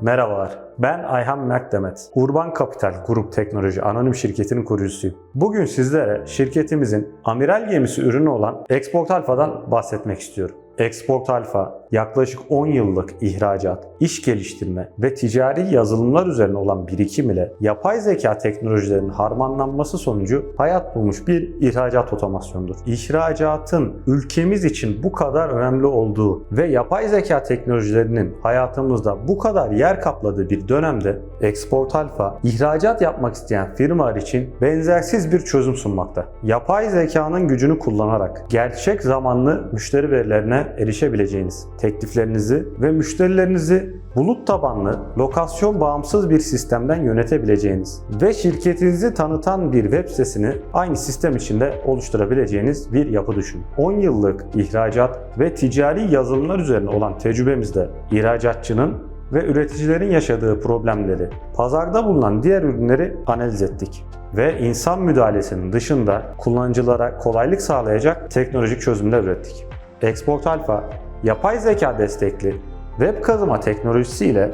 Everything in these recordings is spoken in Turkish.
Merhabalar, ben Ayhan Mertdemet. Urban Kapital Grup Teknoloji Anonim Şirketi'nin kurucusuyum. Bugün sizlere şirketimizin amiral gemisi ürünü olan Export Alpha'dan bahsetmek istiyorum. Export Alpha yaklaşık 10 yıllık ihracat, iş geliştirme ve ticari yazılımlar üzerine olan birikim ile yapay zeka teknolojilerinin harmanlanması sonucu hayat bulmuş bir ihracat otomasyonudur. İhracatın ülkemiz için bu kadar önemli olduğu ve yapay zeka teknolojilerinin hayatımızda bu kadar yer kapladığı bir dönemde Export Alpha ihracat yapmak isteyen firmalar için benzersiz bir çözüm sunmakta. Yapay zekanın gücünü kullanarak gerçek zamanlı müşteri verilerine erişebileceğiniz, tekliflerinizi ve müşterilerinizi bulut tabanlı, lokasyon bağımsız bir sistemden yönetebileceğiniz ve şirketinizi tanıtan bir web sitesini aynı sistem içinde oluşturabileceğiniz bir yapı düşünün. 10 yıllık ihracat ve ticari yazılımlar üzerine olan tecrübemizde ihracatçının ve üreticilerin yaşadığı problemleri, pazarda bulunan diğer ürünleri analiz ettik ve insan müdahalesinin dışında kullanıcılara kolaylık sağlayacak teknolojik çözümler ürettik. Export Alpha, yapay zeka destekli web kazıma teknolojisiyle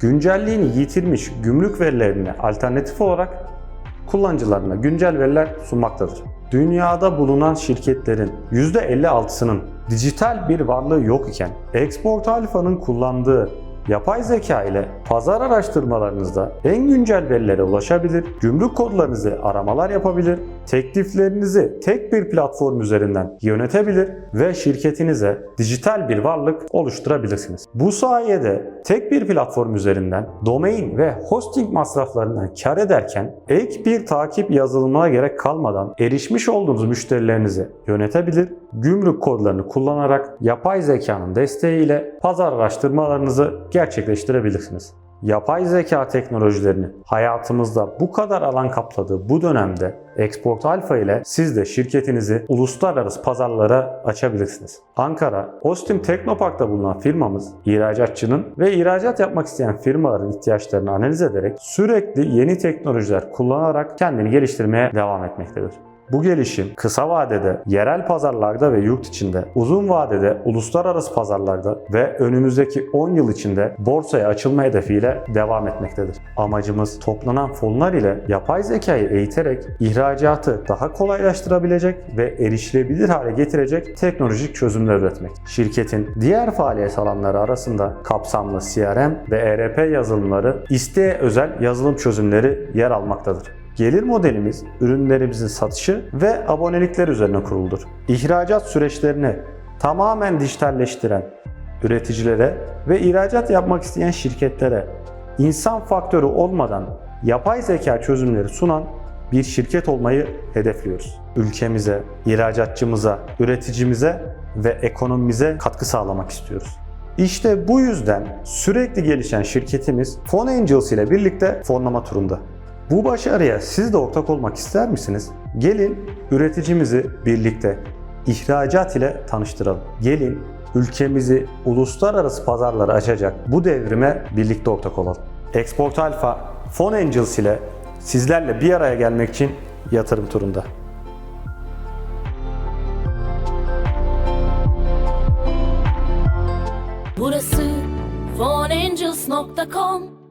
güncelliğini yitirmiş gümrük verilerine alternatif olarak kullanıcılarına güncel veriler sunmaktadır. Dünyada bulunan şirketlerin %56'sının dijital bir varlığı yok iken Export Alpha'nın kullandığı Yapay zeka ile pazar araştırmalarınızda en güncel verilere ulaşabilir, gümrük kodlarınızı aramalar yapabilir, tekliflerinizi tek bir platform üzerinden yönetebilir ve şirketinize dijital bir varlık oluşturabilirsiniz. Bu sayede tek bir platform üzerinden domain ve hosting masraflarından kar ederken ek bir takip yazılımına gerek kalmadan erişmiş olduğunuz müşterilerinizi yönetebilir, gümrük kodlarını kullanarak yapay zekanın desteğiyle pazar araştırmalarınızı gerçekleştirebilirsiniz. Yapay zeka teknolojilerini hayatımızda bu kadar alan kapladığı bu dönemde Export Alpha ile siz de şirketinizi uluslararası pazarlara açabilirsiniz. Ankara, Ostim Teknopark'ta bulunan firmamız ihracatçının ve ihracat yapmak isteyen firmaların ihtiyaçlarını analiz ederek sürekli yeni teknolojiler kullanarak kendini geliştirmeye devam etmektedir. Bu gelişim kısa vadede yerel pazarlarda ve yurt içinde, uzun vadede uluslararası pazarlarda ve önümüzdeki 10 yıl içinde borsaya açılma hedefiyle devam etmektedir. Amacımız toplanan fonlar ile yapay zekayı eğiterek ihracatı daha kolaylaştırabilecek ve erişilebilir hale getirecek teknolojik çözümler üretmek. Şirketin diğer faaliyet alanları arasında kapsamlı CRM ve ERP yazılımları, isteğe özel yazılım çözümleri yer almaktadır. Gelir modelimiz ürünlerimizin satışı ve abonelikler üzerine kuruludur. İhracat süreçlerini tamamen dijitalleştiren üreticilere ve ihracat yapmak isteyen şirketlere insan faktörü olmadan yapay zeka çözümleri sunan bir şirket olmayı hedefliyoruz. Ülkemize, ihracatçımıza, üreticimize ve ekonomimize katkı sağlamak istiyoruz. İşte bu yüzden sürekli gelişen şirketimiz Phone Angels ile birlikte fonlama turunda. Bu başarıya siz de ortak olmak ister misiniz? Gelin üreticimizi birlikte ihracat ile tanıştıralım. Gelin ülkemizi uluslararası pazarlara açacak bu devrime birlikte ortak olalım. Export Alpha Phone Angels ile sizlerle bir araya gelmek için yatırım turunda. Burası phoneangels.com